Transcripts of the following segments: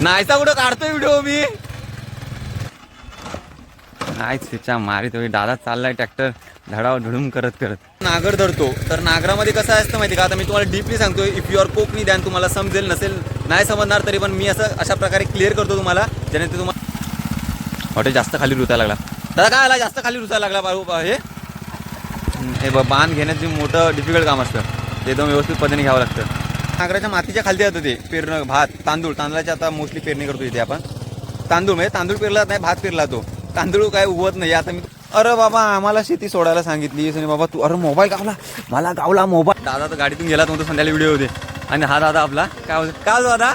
नाहीचा कुठं काढतोय व्हिडिओ मी? नाही तिच्या मारी तो दादा चाललाय ट्रॅक्टर धडाव धडूम करत करत. नागर धरतो. तर नागरामध्ये कसं असतं माहिती का? आता मी तुम्हाला डीपली सांगतोय इफ युअर कोकणी द्यान तुम्हाला समजेल नसेल नाही समजणार तरी पण मी असं अशा प्रकारे क्लिअर करतो तुम्हाला ज्याने ते तुम्हाला हॉटेल जास्त खाली रुतायला लागला. दादा काय आला? जास्त खाली रुतायला लागला बाळू बा- हे? हे ब- बांध घेण्याचं जे मोठं डिफिकल्ट काम असतं ते एकदम व्यवस्थित पद्धतीने घ्यावं लागतं. नांगराच्या मातीच्या खालती येतं ते पेरणं भात तांदूळ. तांदळाची आता मोस्टली पेरणी करतो इथे आपण. तांदूळ म्हणजे तांदूळ पेरला नाही भात पेरला तो. तांदूळ काय उगवत नाही. आता मी अरे बाबा आम्हाला शेती सोडायला सांगितली. बाबा तू अरे मोबाईल गावला. मला गावला मोबाईल दादा तर गाडीतून गेला तो संध्याकाळी व्हिडिओ होते. आणि हा दादा आपला. काय होतं? काय दादा?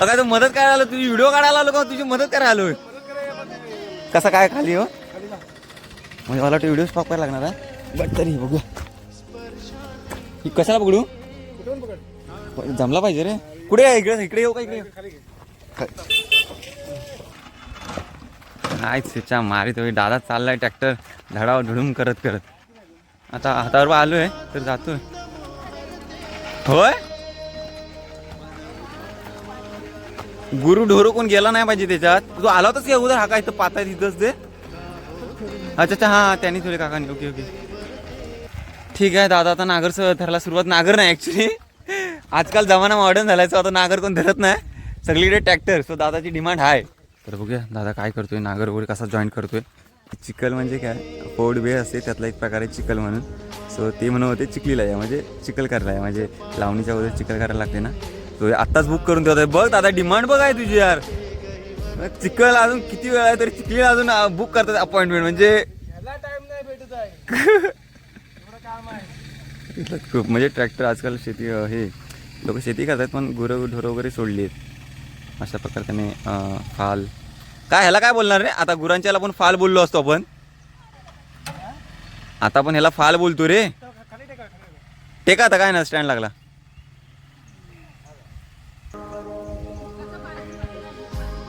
अगं काय तू मदत करायला आलो. तुझी व्हिडिओ काढायला आलो का? तुझी मदत करायला आलो. कसा काय खाली हो? म्हणजे मला वाटतं व्हिडिओ स्टॉप करायला लागणार आहे बट तरी बघू कशाला पकडू? जमला पाहिजे रे. कुठे आहे? इकडे इकडे येऊ का इकडे येऊ? नाही त्याच्या मारी तो दादा चाललाय ट्रॅक्टर. धडाव धुडूम करत करत. आता हातावर आलोय तर जातोय. होय? गुरु ढोरू कोण गेला नाही पाहिजे त्याच्यात? तू आला होतास का उदर हा काय इथं पाता तिथंच ते? अच्छा अच्छा हा त्यांनी थोडे काकांनी. Okay okay. ठीक आहे दादा आता नागर धरायला सुरुवात नागर नाही ऍक्च्युली आजकाल जमाना मॉडर्न झालाय so आता नागर कोण धरत नाही. सगळीकडे ट्रॅक्टर सो दादाची डिमांड आहे तर बघूया दादा काय करतोय नागर वगैरे कसा जॉईन करतोय. चिकल म्हणजे काय फोड बे असते त्यातला एक प्रकारे चिकल म्हणून. सो ते म्हणत होते चिखलीला आहे म्हणजे चिकल करायला आहे म्हणजे लावणीच्या वगैरे चिकल करायला लागते ना. तो आत्ताच बुक करून ठेवतोय. बघ दादा डिमांड बघ आहे तुझी यार. चिकल अजून किती वेळ आहे तरी चिखली अजून बुक करतात अपॉइंटमेंट म्हणजे टाइम नाही भेटत आहे. खूप म्हणजे ट्रॅक्टर आजकाल शेती हे लोक शेती करतात पण गुरं ढोरं वगैरे सोडली आहेत. अशा प्रकारे त्याने फाल काय ह्याला काय बोलणार रे? आता गुरांच्याला पण फाल बोललो असतो आपण. आता पण ह्याला फाल बोलतो रे. टेका टेका आता काय ना स्टँड लागला.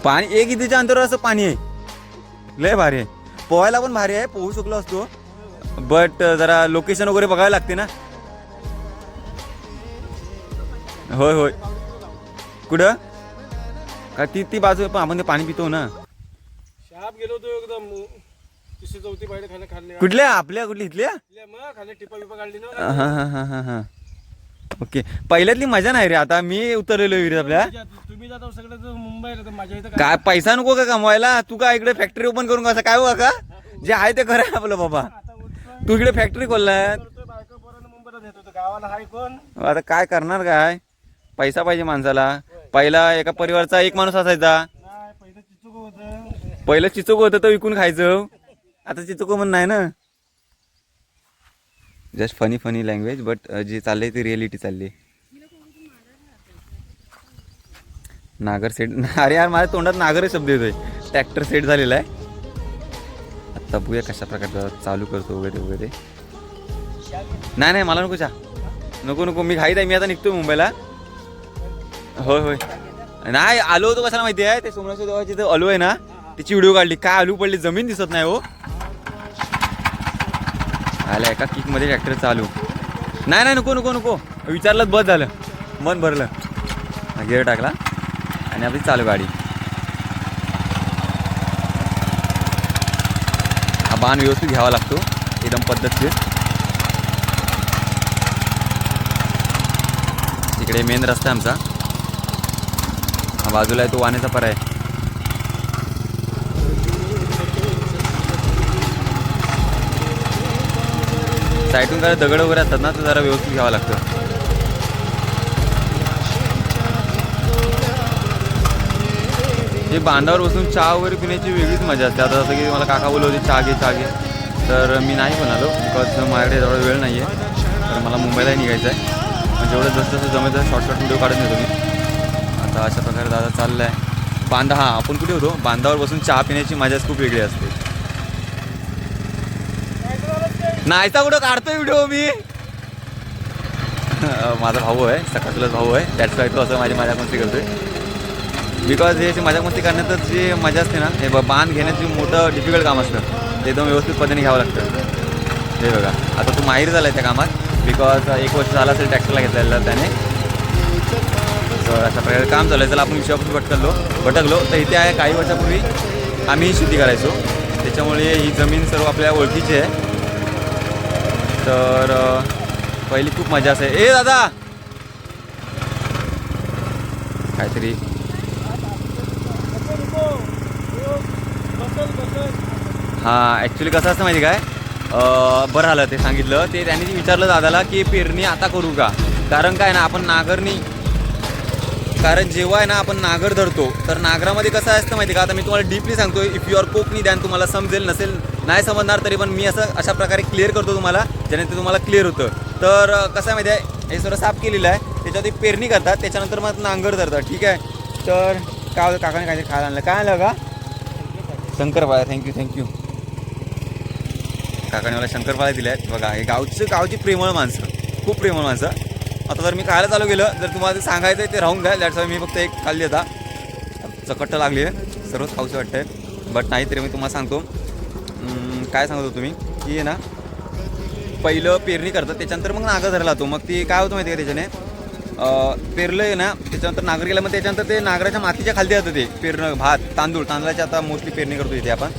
पाणी एक इथेच्या अंतरावर असं पाणी आहे. लय भारी आहे. पोहायला पण भारी आहे पोहू शकलो असतो. बट जरा लोकेशन वगैरे बघायला लागते ना. होय होय. कुठं? का ती ती बाजू पण आपण ते पाणी पितो ना. शाप गेलो होतो एकदम. तिसरी चौथी बाहेर खाणे खाल्ले कुठल्या? आपल्या कुठली? इथल्या? मग टिपा बिपा काढली ना. हा हा हा हा हा. ओके. पहिल्यातली मजा नाही रे आता मी उतरलेलो विहिरीत आपल्या. तुम्ही- जाता सगळं तर मुंबईला तर माझ्या इथं काय पैसा नको का कमवायला? तू काय इकडे फॅक्टरी ओपन करून कसं काय हो का जे आहे ते खरं आपलं बाबा. तू इकडे फॅक्टरी खोललाय. बायको मुंबईला होतो. गावाला हाय कोण? आता काय करणार काय? पैसा पाहिजे माणसाला. पहिला एका परिवारचा एक माणूस असायचा. पहिलं चिचुक होतं चिचोक होतं तर विकून खायचं. आता चिचोक म्हण नाही ना. Just funny funny language but जे चाललंय ते रिअलिटी चालली. नागर सेट अरे यार माझ्या तोंडात नागर शब्द येतोय. ट्रॅक्टर सेट झालेला आहे. आता बघूया कशा प्रकारचा चालू करतो वगैरे वगैरे. नाही नाही मला नको चा नको नको मी घाईत आहे मी आता निघतोय मुंबईला. होय होय. नाही आलो होतो कशाला माहिती आहे ते सोमनाथ देवाची इथं आलो आहे ना त्याची व्हिडिओ काढली. काय आलू पडली जमीन दिसत नाही हो. आला एका किकमध्ये ट्रॅक्टर चालू नाही नाही नको नको नको. विचारलं बस झालं. मन भरलं. गिअर टाकला. आणि आपली चालू गाडी. हा बाण व्यवस्थित घ्यावा लागतो. एकदम पद्धतशीर. इकडे मेन रस्ता आहे आमचा. हा बाजूला आहे तो वाण्याचा पर्याय साईडून काय दगड वगैरे असतात ना तर जरा व्यवस्थित घ्यावं लागतं. हे बांधावर बसून चहा वगैरे पिण्याची वेगळीच मजा असते. आता जसं की मला काका बोलले होते चहा घे चहा घे. तर मी नाही म्हणालो बिकॉज माझ्याकडे जवळ वेळ नाही आहे तर मला मुंबईलाही निघायचं आहे जेवढं जसं जसं जमेल तसं शॉर्टकट व्हिडिओ काढून येतो मी. आता अशा प्रकारे दादा चाललं आहे बांधा हा आपण कुठे होतो? बांधावर बसून चहा पिण्याची मजाच खूप वेगळी असते. नाहीचा कुठं काढतोय व्हिडिओ मी? माझा भाऊ आहे सकाळचुलाच भाऊ आहे. दॅट्स वाय तो असं माझी मजा मस्ती करतोय. बिकॉज हे अशी मजा मस्ती करण्याचं जी मजा असते ना हे बांध घेण्याचं मोठं डिफिकल्ट काम असतं ते एकदम व्यवस्थित पद्धतीने घ्यावं लागतं. हे बघा आता तू माहीर झाला आहे त्या कामात. बिकॉज एक वर्ष झाला असेल ट्रॅक्टरला घेतलेला त्याने. तर अशा प्रकारे काम चालू आहे चला आपण विषयापासून भटकलो भटकलो. तर इथे आहे काही वर्षापूर्वी आम्ही शेती करायचो. त्याच्यामुळे ही जमीन सर्व आपल्या ओळखीची आहे. तर पहिली खूप मजा असे. ए दादा! काहीतरी. हां ॲक्च्युली कसं असतं माहिती काय? बरं झालं ते सांगितलं. ते त्यांनी विचारलं दादाला की पेरणी आता करू का? कारण काय ना आपण नागरणी कारण जेव्हा आहे ना आपण नागर धरतो तर नागरामध्ये कसं असतं माहिती का? आता मी तुम्हाला डीपली सांगतो इफ यू आर कोकणी द्यान तुम्हाला समजेल नसेल नाही समजणार तरी पण मी असं अशा प्रकारे क्लिअर करतो तुम्हाला ज्याने ते तुम्हाला क्लिअर होतं. तर कसं आहे माहिती आहे? हे सर्व साफ केलेलं आहे. त्याच्यावरती पेरणी करतात त्याच्यानंतर मग नांगर धरतात ठीक आहे? तर काय होतं? काकाने काहीतरी खायला आणलं. काय आणलं का शंकरपाळ्या. थँक्यू थँक्यू काकाने मला शंकरपाळ्या दिल्या आहेत बघा हे गावचं गावची प्रेमळ माणसं. खूप प्रेमळ माणसं. आता जर मी खायला चालू केलं जर तुम्हाला ते सांगायचं आहे ते राहून द्या दॅट्स मी फक्त एक खाल्ली आता. चकट्ट लागली आहे. सर्वच खाऊशी वाटतं आहे बट नाही तरी मी तुम्हाला सांगतो. काय सांगत होतो तुम्ही? की आहे ना पहिलं पेरणी करतात त्याच्यानंतर मग नागर धरला जातो मग ती काय होतं माहिती आहे का त्याच्याने? पेरलं आहे ना त्याच्यानंतर नागर गेला मग त्याच्यानंतर ते नागराच्या मातीच्या खाली जातं ते पेरणं. भात तांदूळ. तांदळाची आता मोस्टली पेरणी करतो इथे आपण.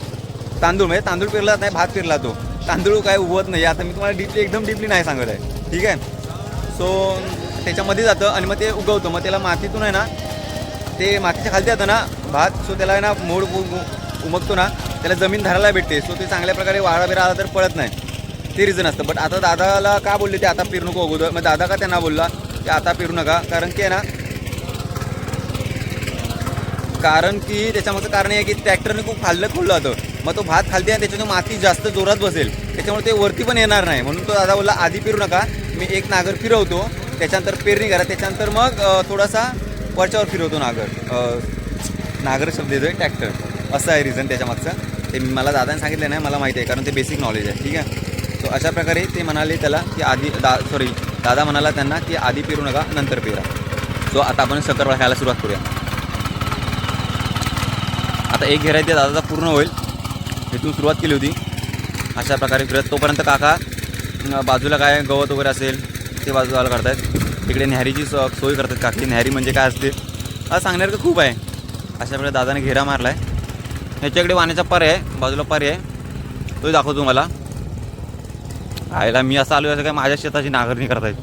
तांदूळ म्हणजे तांदूळ पेरला जात नाही भात पेरला तो तांदूळ काय उगवत नाही. आता मी तुम्हाला डीपली एकदम डीपली नाही सांगत आहे. ठीक आहे? सो त्याच्यामध्ये जातं आणि मग ते उगवतं. मग त्याला मातीतून आहे ना ते मातीच्या खालती जातं ना भात. सो त्याला आहे ना मोड उमगतो ना त्याला जमीन धरायला भेटते. सो ते चांगल्या प्रकारे वाळा बिरा आला तर पडत नाही. ते रिझन असतं. बट आता दादाला का बोलले ते आता पेरू नको अगोदर. मग दादा का त्यांना बोलला की आता पेरू नका? कारण की आहे ना कारण की त्याच्यामागचं कारण आहे की ट्रॅक्टरने खूप खाल्लं खोललं जातं. मग तो भात खालते आणि त्याच्यातून माती जास्त जोरात बसेल. त्याच्यामुळे ते वरती पण येणार नाही. म्हणून तो दादा बोलला आधी पेरू नका. मी एक नागर फिरवतो त्याच्यानंतर पेरणी करा त्याच्यानंतर मग थोडासा वरच्यावर फिरवतो नागर. नागर शब्द येतोय ट्रॅक्टर. असं आहे रिझन त्याच्यामागचं ते मला दादाने सांगितलं नाही मला माहिती आहे कारण ते बेसिक नॉलेज आहे ठीक आहे? सो अशा प्रकारे ते म्हणाले त्याला की आधी दा सॉरी दादा म्हणाला त्यांना की आधी पेरू नका नंतर पेरा. सो आता आपण शक्करपाळा खायला सुरुवात करूया. आता एक घेरायचे दादाचा पूर्ण होईल. इथून सुरुवात केली होती. अशा प्रकारे फिरत तोपर्यंत काका बाजूला काय गवत वगैरे असेल ते बाजूला करतायत इकडे न्याहारीची सो सोय करतात काकी. न्याहारी म्हणजे काय असते? हा सांगण्यासारखं खूप आहे. अशा प्रकारे दादाने घेरा मारला आहे ह्याच्याकडे वाण्याचा पर्याय आहे बाजूला पर्याय आहे. तो दाखवतो मला आयला मी असं आलो असं काय माझ्या शेताची नांगरणी करतायत.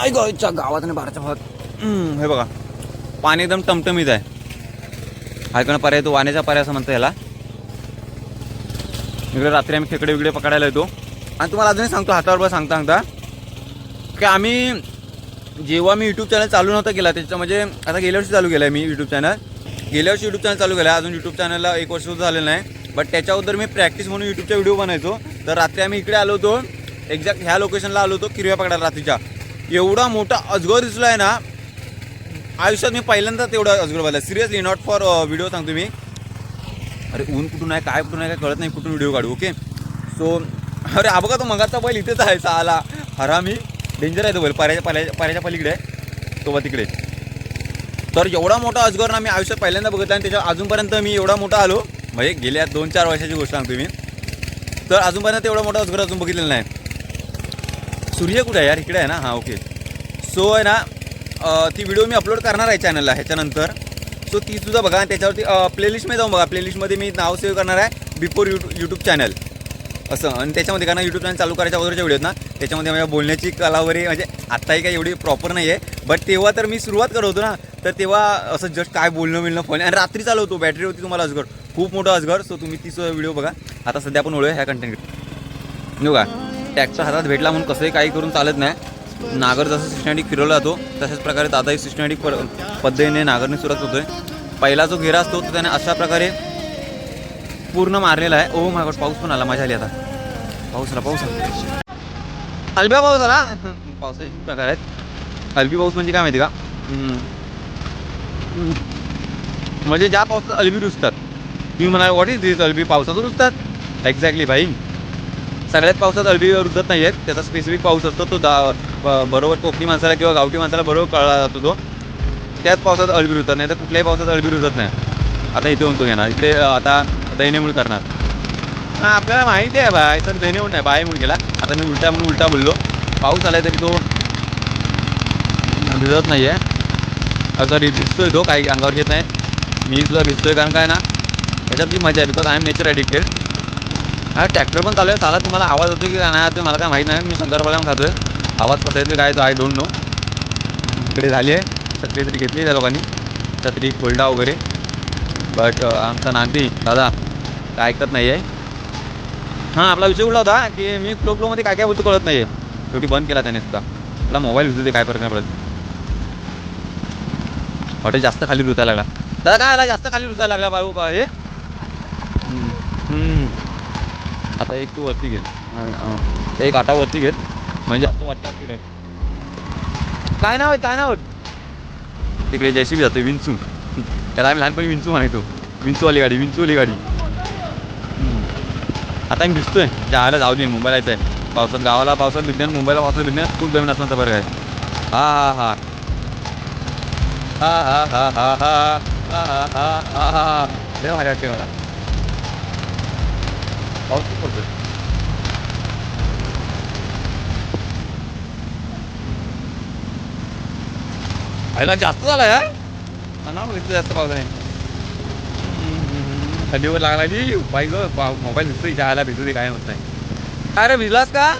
आई गावच्या गावात आणि बाराच्या भागात. हे बघा. पाणी एकदम टमटमीत आहे. ऐकणं पर्याय तो वाण्याचा पर्याय असं म्हणतो याला. इकडे रात्री आम्ही खेकडे विकडे पकडायला येतो. आणि तुम्हाला अजूनही सांगतो हातावर सांगता सांगता. की आम्ही जेव्हा मी यूट्यूब चॅनल चालू नव्हता केला त्याच्या म्हणजे आता गेल्या वर्षी चालू केलं आहे मी यूट्यूब चॅनल गेल्या वर्षी यूट्यूब चॅनल चालू केला आहे अजून यूट्यूब चॅनलला एक वर्ष सुद्धा झालेलं नाही. बट त्याच्याबद्दल मी प्रॅक्टिस म्हणून यूट्यूबचा व्हिडिओ बनायचो. तर रात्री आम्ही इकडे आलो होतो एक्झॅक्ट ह्या लोकेशनला आलो होतो किरव्या पकडायला रात्रीच्या. एवढा मोठा अजगर दिसला आहे ना आयुष्यात मी पहिल्यांदा तेवढा अजगर पाहिला सिरियसली नॉट फॉर व्हिडिओ सांगतो मी. अरे ऊन कुठून आहे काय कुठून आहे काय कळत नाही कुठून व्हिडिओ काढू ओके सो अरे हा बघा तो मगाचा बैल इथेच आहे आला हरामी डेंजर आहे तो बैल. पाऱ्याच्या पाऱ्याच्या पाऱ्याच्या पलीकडे. आहे तो बा तिकडे. तर एवढा मोठा अजगर ना मी आयुष्यात पहिल्यांदा बघितला आणि त्याच्या अजूनपर्यंत मी एवढा मोठा आलो. म्हणजे गेल्या दोन चार वर्षाची गोष्ट सांगतो मी. तर अजूनपर्यंत एवढा मोठा अजगर अजून बघितलेला नाही. सूर्य कुठे आहे यार? इकडे आहे ना? हां ओके सो आहे ना ती व्हिडिओ मी अपलोड करणार आहे चॅनलला ह्याच्यानंतर. सो ती सुद्धा बघा आणि त्याच्यावरती प्लेलिस्टमध्ये जाऊन बघा. प्लेलिस्टमध्ये मी नाव सेव्ह करणार आहे बिफोर यूट्यूब यूट्यूब चॅनल असं. आणि त्याच्यामध्ये कारण यूट्यूब चॅनल चालू करायच्या अगोदरच्या व्हिडिओ ना त्याच्यामध्ये माझ्या बोलण्याची कला वगैरे म्हणजे आत्ताही काही एवढी प्रॉपर नाही आहे बट तेव्हा तर मी सुरुवात करत होतो ना तर तेव्हा असं जस्ट काय बोलणं मिळणं फोन आणि रात्री चालू होतो बॅटरी होती तुम्हाला अजगर खूप मोठं अजगर सो तुम्ही तीच व्हिडिओ बघा. आता सध्या आपण ओळूया ह्या कंटेंट येऊ का टॅक्सचा हातात भेटला म्हणून कसंही काही करून चालत नाही. नागर जसं सिस्टमॅटिक फिरवला जातो तशाच प्रकारे दादाही सिस्टमॅटिक प पद्धतीने नागरने सुरुवात होतोय पहिला जो घेरा असतो तो त्याने अशा प्रकारे पूर्ण मारलेला आहे. Oh ओ माझ्या पाऊस पण आला मजा आली आता. पाऊस आला पाऊस आला अल्ब्या पाऊस आला पावसाचे प्रकार आहेत अल्बी पाऊस म्हणजे काय माहिती का? म्हणजे ज्या पावसात अल्बी रुजतात तुम्ही म्हणाल वॉट इज दिस अल्बी पावसात रुजतात? एक्झॅक्टली भाई. सगळ्यात पावसात अल्बी रुजत नाही आहेत. त्याचा स्पेसिफिक पाऊस असतो तो दा बरोबर कोकणी माणसाला किंवा गावठी माणसाला बरोबर कळला जातो तो. त्याच पावसात अळबी रुजत नाही तर कुठल्याही पावसात अळबी रुजत नाही. आता इथे म्हणतो घेणार. इथे आता दैन्यमूळ करणार. हा आपल्याला माहिती आहे बाय तर दैन्यमूळ नाही बाय म्हणून गेला आता मी उलटा म्हणून उलटा बोललो. पाऊस आलाय तरी तो भिजत नाही आहे आता भिजतोय तो काही अंगावर घेत नाही. मी सुद्धा भिजतोय कारण काय ना त्याच्यात जी मजा आहे because I am nature addicted हा ट्रॅक्टर पण चालू आहे चाला तुम्हाला आवाज होतो की नाही ते मला काय माहीत नाही. मी संदर्भाला खातोय. आवाज कसा येतो काय तो आय डोंट नो इकडे झाली आहे. छत्री तरी घेतली त्या लोकांनी. छत्री कोल्डा वगैरे. बट आमचा नांदी दादा काय ऐकत नाही आहे हां आपला विषय उडला होता की मी फ्लो फ्लोमध्ये काय काय बोलतो कळत नाही आहे शेवटी बंद केला त्याने सुद्धा. आपला मोबाईल विजू काय फरक नाही पडत. हॉटेल जास्त खाली रुतायला लागला. दादा काय आला? जास्त खाली रुतायला लागला बाबू बा हे? आता एक तू वरती घेत एक आटा वरती घेत म्हणजे आता वाटतं तिकडे. काय नाव आहे? काय नाव तिकडे जयसी बी जातो विंचू. त्याला आम्ही लहानपणी विंचू म्हणायचो. विंचूवाली गाडी विंचूवाली गाडी. आता मी भिजतोय. जायला जाऊ दे मुंबईला यायचं आहे पावसात गावाला पावसात भिजण्यात मुंबईला पावसात भिजण्यात खूप जमीन असण्याचा फरक आहे हा हा हा. हा हा हा हा हा हा हा हा हा हा. लय भारी वाटते मला. पाऊस खूप पडतोय. आयला जास्त झाला यार ना इथं जास्त पाऊस आहे थंडीवर लागला बाई ग मोबाईल विसरीच्या आला भिजू दे काय होत नाही. अरे भिजलास का?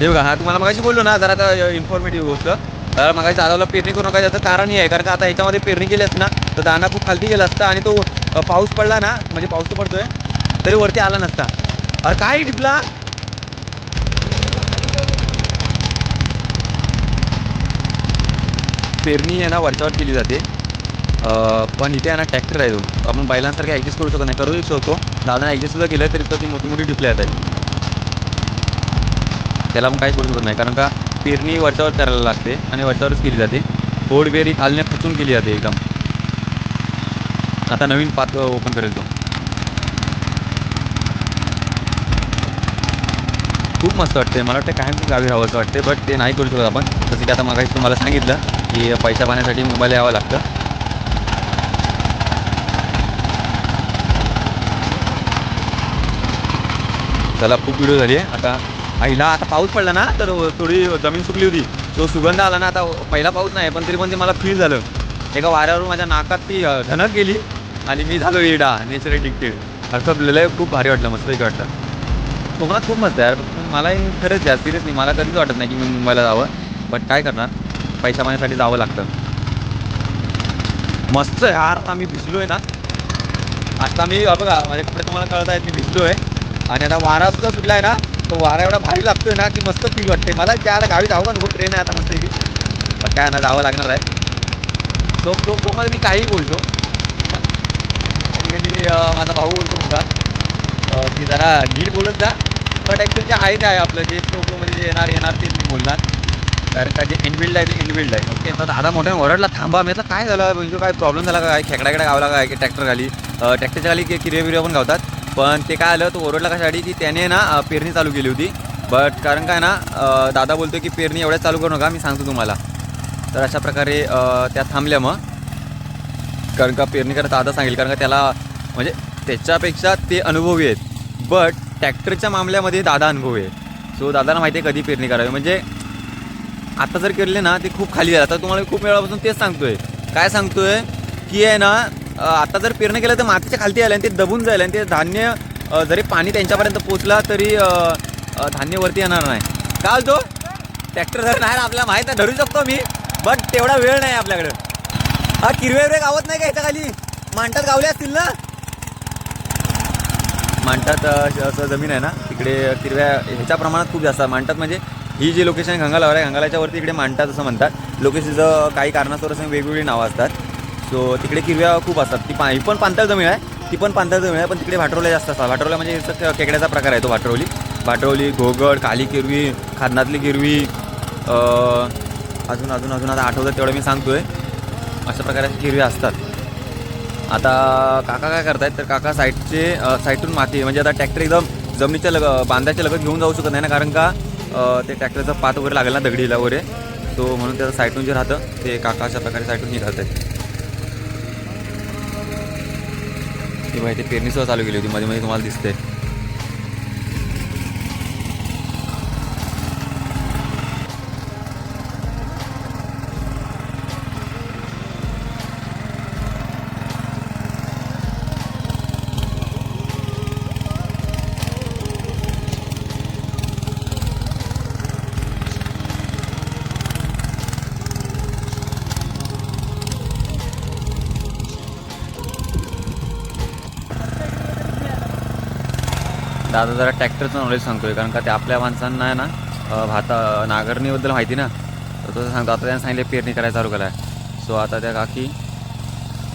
हे बघा हा तुम्हाला मगाशी बोललो ना जरा आता इन्फॉर्मेटिव्ह गोष्ट. तर मगाशी दादाला पेरणी करू नका त्याचं कारण हे आहे कारण का आता ह्याच्यामध्ये पेरणी केली असती ना तर दाना खूप खालती गेला असता आणि तो पाऊस पडला ना म्हणजे पाऊस तर पडतोय तरी वरती आला नसता. अरे काय टिपला पेरणी आहे ना वरच्यावर केली जाते. पण इथे आहे ना ट्रॅक्टर आहे तो. आपण बैलांसारखे ॲडजस्ट करू शकत नाही. करू शकतो. दादा ॲडजस्ट सुद्धा केलं तरी तर ती मोठी मोठी डिप्ले आहेत त्याला पण काहीच करू शकत नाही. कारण का पेरणी वरच्यावर करायला लागते आणि वरच्यावरच केली जाते. फोड बेरी खालने खचून केली जाते एकदम. आता नवीन पात ओपन करेल तो. खूप मस्त वाटते मला वाटतं कायम गावी हवं असं वाटते बट ते नाही करू शकत आपण. जसं की आता मग तुम्हाला सांगितलं की पैसा पाहण्यासाठी मुंबईला यावं लागतं. त्याला खूप व्हिडिओ झाली आहे. आता आईला आता पाऊस पडला ना तर थोडी जमीन सुकली होती. तो सुगंध आला ना आता पहिला पाऊस नाही पण तरी पण ते मला फील झालं. एका वाऱ्यावर माझ्या नाकात ती धनक गेली आणि मी झालो येडा नेचर डिक्टेड असं लय खूप भारी वाटलं मस्त वाटलं. कोकणात खूप मस्त आहे यार. मलाही खरंच जास्तीच नाही मला कधीच वाटत नाही की मी मुंबईला जावं. बट काय करणार? पैसा पाण्यासाठी जावं लागतं. मस्त आहे. यार आता मी भिजलो आहे ना. आता मी बघा माझ्या कपडे तुम्हाला कळत आहेत मी भिजलो आहे आणि आता वारा सुद्धा सुटला आहे ना. तो वारा एवढा भारी लागतोय ना की मस्त फील वाटते मला त्या गावी जावं का नको ट्रेन आहे आता मस्त की पण काय ना जावं लागणार आहे. तो तो तो मध्ये मी काहीही बोलतो कधी माझा भाऊ बोलतो मुलगा ती की जरा नीट बोलत जा. बट ॲक्च्युली आहे ते आहे आपलं. जे स्टोकमध्ये जे म्हणजे येणार येणार तेच मी बोलणार. कारण का जे इनबिल्ड आहे ते इनबिल्ड आहे. ओके तर दादा मोठ्या ओरडला थांबा मी तर काय झालं? म्हणजे काय प्रॉब्लेम झाला काय? खेकडाकडे गावला काय? की ट्रॅक्टर खाली? ट्रॅक्टरच्या खाली किरवे बिरवे पण गावतात. पण ते काय आलं? तो ओरडला कशासाठी? की त्याने ना पेरणी चालू केली होती. बट कारण काय ना दादा बोलतो की पेरणी एवढ्या चालू करू नका मी सांगतो तुम्हाला. तर अशा प्रकारे त्या थांबल्या मग. कारण का पेरणी करायचं दादा सांगेल कारण का त्याला म्हणजे त्याच्यापेक्षा ते अनुभवी आहेत. बट ट्रॅक्टरच्या मामल्यामध्ये दादा अनुभवी आहे सो दादाला माहिती आहे कधी पेरणी करावी. म्हणजे आता जर केले ना ते खूप खाली आहे आता तुम्हाला खूप वेळापासून तेच सांगतोय. काय सांगतोय? की आहे ना आता जर पेरणं केलं तर मातीच्या खालती आलं आणि ते दबून जाईल आणि ते धान्य जरी पाणी त्यांच्यापर्यंत पोचला तरी धान्य वरती येणार नाही. का तो ट्रॅक्टर जर नाही आपल्याला माहीत नाही धरू शकतो मी बट तेवढा वेळ नाही आपल्याकडे. हा किरवे गावत नाही का याच्या खाली? मांडतात गावले असतील ना? मांडतात असं जमीन आहे ना तिकडे किरव्या ह्याच्या प्रमाणात खूप जास्त मांडतात म्हणजे ही जी लोकेशन गंगालावर आहे गंगालाच्या वरती इकडे मांडतात असं म्हणतात. लोकेशनचं काही कारणास्तव असं वेगवेगळी नावं असतात. सो तिकडे किरव्या खूप असतात. ती पा ही पण पांतळ जमीन आहे. ती पण पांतळ जमीन आहे पण तिकडे भाटरोल्या जास्त असतात. भाटरोल्या म्हणजे असं खेकड्याचा प्रकार आहे तो भाटरोली भाटरोली घोगड काली किरवी खादनातली किरवी. अजून अजून अजून आता आठवतं तेवढं मी सांगतोय. अशा प्रकारे किरव्या असतात. आता काका काय करतायत तर काका साईडचे अ, साईडून माती म्हणजे आता ट्रॅक्टर एकदम जमिनीच्या लग बांधाच्या लगत घेऊन जाऊ शकत नाही ना कारण का ते ट्रॅक्टरचा पात वगैरे लागेल ना दगडीला वगैरे. तो म्हणून त्याचं साईटून जे राहतं ते काका अशा प्रकारे साईटून हे आहे आहेत ती माहिती पेरणीसुद्धा चालू केली होती. मध्ये मध्ये तुम्हाला दिसते दादा जरा ट्रॅक्टरचं नॉलेज सांगतोय कारण का ते आपल्या माणसांना आहे ना भाता नांगरणीबद्दल माहिती ना. तर तसं सांगतो आता त्यांनी सांगितलं पेरणी करायला चालू केला आहे सो आता त्या काकी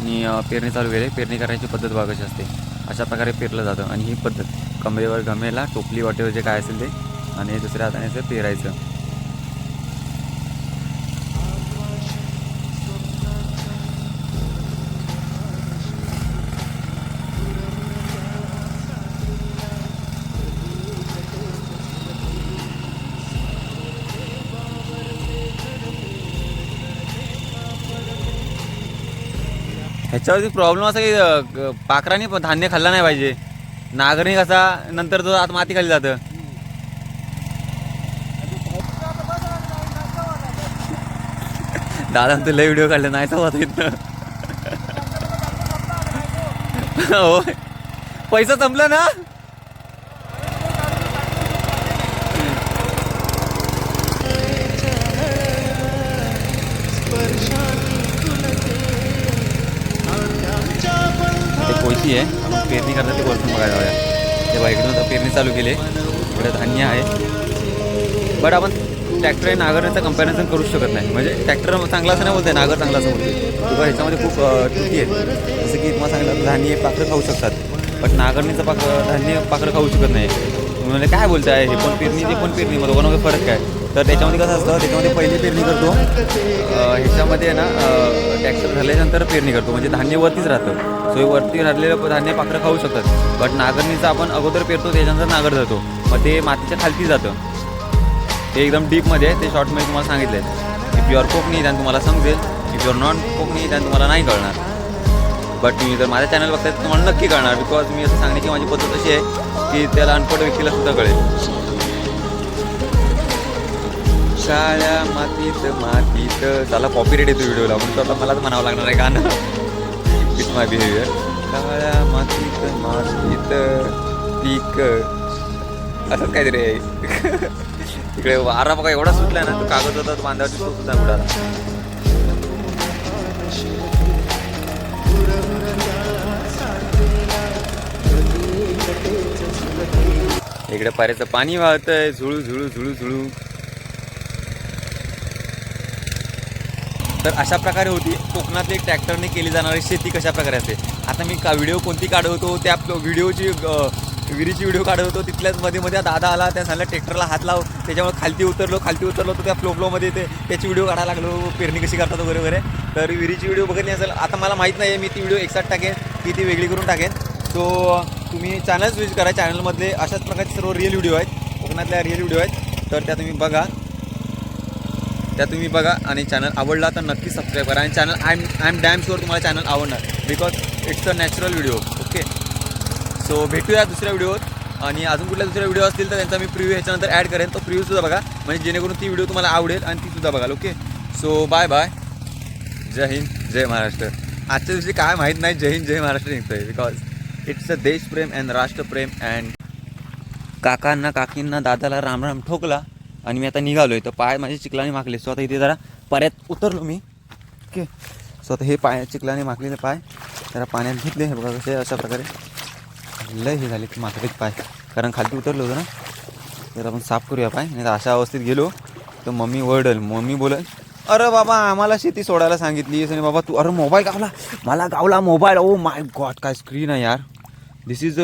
नी पेरणी चालू केली. पेरणी करायची पद्धत बघायची असते. अशा प्रकारे पेरलं जातं. आणि ही पद्धत कमरेवर गमेला टोपली वाटेवर जे काय असेल ते आणि दुसऱ्या हाताने ते पेरायचं. ह्याच्यावरती प्रॉब्लेम असा की अं, पण धान्य खाल्ला नाही पाहिजे. नागरिक असा नंतर तो आत माती खाली जातं. दादा तू लय व्हिडिओ काढले नाही तर इथं हो. पैसा संपला ना? ते कोयती आहे. आपण पेरणी करतात ते वरतून बघायला जाऊया तेव्हा इकडून आता पेरणी चालू केली इकडे धान्य आहे. बट आपण ट्रॅक्टर आणि नागरचं कंपॅरिझन करू शकत नाही. म्हणजे ट्रॅक्टर चांगला असं नाही बोलते नागर चांगला असं बोलते किंवा ह्याच्यामध्ये खूप त्रुटी आहेत जसं की तुम्हाला सांगितलं धान्य पाखरं खाऊ शकतात. बट नागरणीचं पाक धान्य पाखरं खाऊ शकत नाही. म्हणजे काय बोलते आहे हे पण पेरणी ते पण पेरणी. मग दोघांमध्ये फरक काय? तर त्याच्यामध्ये कसं असतं त्याच्यामध्ये पहिली पेरणी करतो. ह्याच्यामध्ये आहे ना टॅक्टर झाल्यानंतर पेरणी करतो. म्हणजे धान्य वरतीच राहतं. सो वरती राहिलेलं धान्य पाखरं खाऊ शकतात. बट नागरणीचं आपण अगोदर पेरतो त्याच्यानंतर नागर जातो मग ते मातीच्या खालती जातं. ते एकदम डीपमध्ये आहे. ते शॉर्टमध्ये तुम्हाला सांगितलं आहे इफ युअर कोकणी त्यानं तुम्हाला समजेल. इफ युअर नॉन कोकणी त्यानं तुम्हाला नाही कळणार. बट तुम्ही जर माझ्या चॅनल बघताय तुम्हाला नक्की कळणार. बिकॉज मी असं सांगण्याची माझी पद्धत अशी आहे की त्याला अनपट व्यक्तीला सुद्धा कळेल. काळ्या मातीत मातीत. त्याला कॉपीरेट येतो व्हिडिओला म्हणून तो मलाच म्हणावं लागणार आहे गाणं. इट्स माय बिहेवियर काळ्या मातीत मातीत. पीक. असंच काहीतरी आहे. इकडे वारा बघा एवढा सुटला ना तो कागद होता तो बांधावरती तो सुद्धा उडाला इकडे पाऱ्याचं पाणी वाहतंय झुळू झुळू झुळू झुळू. तर अशा प्रकारे होती. कोकणातली ट्रॅक्टरने केली जाणारी शेती कशा प्रकारे असते? आता मी का व्हिडिओ कोणती काढवतो त्या व्हिडिओची विहिरीची व्हिडिओ काढत होतो तिथल्याच मध्ये मध्ये दादा आला त्या सांगितलं ट्रॅक्टरला हात लाव. त्याच्यामुळे खालती उतरलो खालती उतरलो तर त्या फ्लो फ्लोमध्ये ते त्याची व्हिडिओ काढायला लागलो पेरणी कशी करतात वगैरे वगैरे. तर विहिरीची व्हिडिओ बघितली असेल आता मला माहीत नाही मी ती व्हिडिओ एकसाठ टाकेन ती ती वेगळी करून टाकेन. सो तुम्ही चॅनल्स विजिट करा चॅनलमधले अशाच प्रकारचे सर्व रिअल व्हिडिओ आहेत कोकणातल्या रिअल व्हिडिओ आहेत. तर त्या तुम्ही बघा. त्या तुम्ही बघा आणि चॅनल आवडला तर नक्की सबस्क्राईब करा. आणि channel I am I am damn sure तुम्हाला चॅनल आवडणार. Because it's a natural video okay so भेटूया दुसऱ्या व्हिडिओत आणि अजून कुठल्या दुसऱ्या व्हिडिओ असतील तर त्यांचा मी प्रिव्ह्यू ह्याच्यानंतर ॲड करेन. तो प्रिव्ह्यूसुद्धा बघा. म्हणजे जेणेकरून ती व्हिडिओ तुम्हाला आवडेल आणि ती सुद्धा बघाल okay so bye bye Jai Hind Jai Maharashtra. आजच्या दिवशी काय माहीत नाही जय हिंद जय महाराष्ट्र निघतोय. बिकॉज इट्स अ देशप्रेम अँड राष्ट्रप्रेम अँड काकांना काकींना दादाला राम राम ठोकला. आणि मी आता निघालोय. तर पाय माझे चिखलाने माखले सो आता इथे जरा पाण्यात उतरलो मी. ओके. सो आता हे पाय चिखलाने माखलेले पाय. जरा पाण्यात घेतले. हे बघा कसे अशा प्रकारे. लय हे झाले माखलेत पाय. कारण खालती उतरलो होतो ना. तर आपण साफ करूया पाय. नाही तर अशा अवस्थेत गेलो. तर मम्मी वरडल मम्मी बोलल अरे बाबा आम्हाला शेती सोडायला सांगितली आणि बाबा तू अरे मोबाईल गावला. मला गावला मोबाईल. ओ माय गॉड काय स्क्रीन आहे यार. दिस इज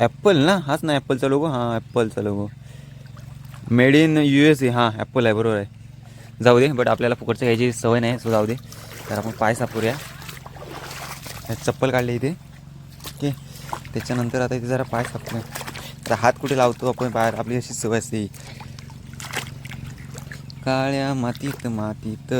ॲप्पल ना? हाच ना ॲप्पलचा लोगो हां ॲप्पलचा logo made in U S A हां ॲप्पल आहे बरोबर आहे. जाऊ दे बट आपल्याला फुकटचं घ्यायची सवय नाही सो जाऊ दे. तर आपण पाय सापूया चप्पल काढली इथे. ओके. त्याच्यानंतर आता इथे जरा पाय सापू तर हात कुठे लावतो आपण बाहेर? आपली अशी सवय असते. काळ्या मातीत मातीत.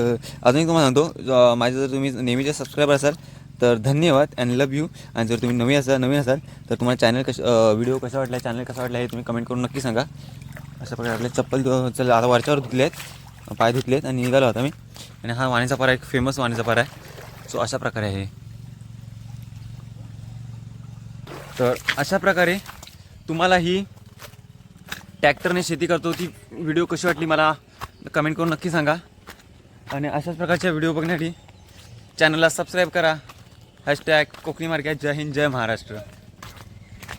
अजून एक तुम्हाला सांगतो माझे जर तुम्ही नेहमीचे सबस्क्रायबर असाल तर धन्यवाद अँड लव यू आणि जर तुम्ही नवीन असाल नवीन असाल तर तुम्हाला चॅनल कसं व्हिडिओ कसा वाटला चॅनल कसा वाटला हे तुम्ही कमेंट करून नक्की सांगा. अशा प्रकारे आपले चप्पल चल आता वरच्यावर धुतले आहेत पाय धुतले आहेत आणि निघालो होता मी. आणि हा वाणीचा पारा एक फेमस वाणीचा पारा आहे. सो अशा प्रकारे आहे तर अशा प्रकारे तुम्हाला ही ट्रॅक्टरने शेती करतो ती व्हिडिओ कशी वाटली मला कमेंट करून नक्की सांगा. आणि अशाच प्रकारच्या व्हिडिओ बघण्यासाठी चॅनलला सबस्क्राईब करा. Hashtag Konkani market Jai Hind Jai Maharashtra.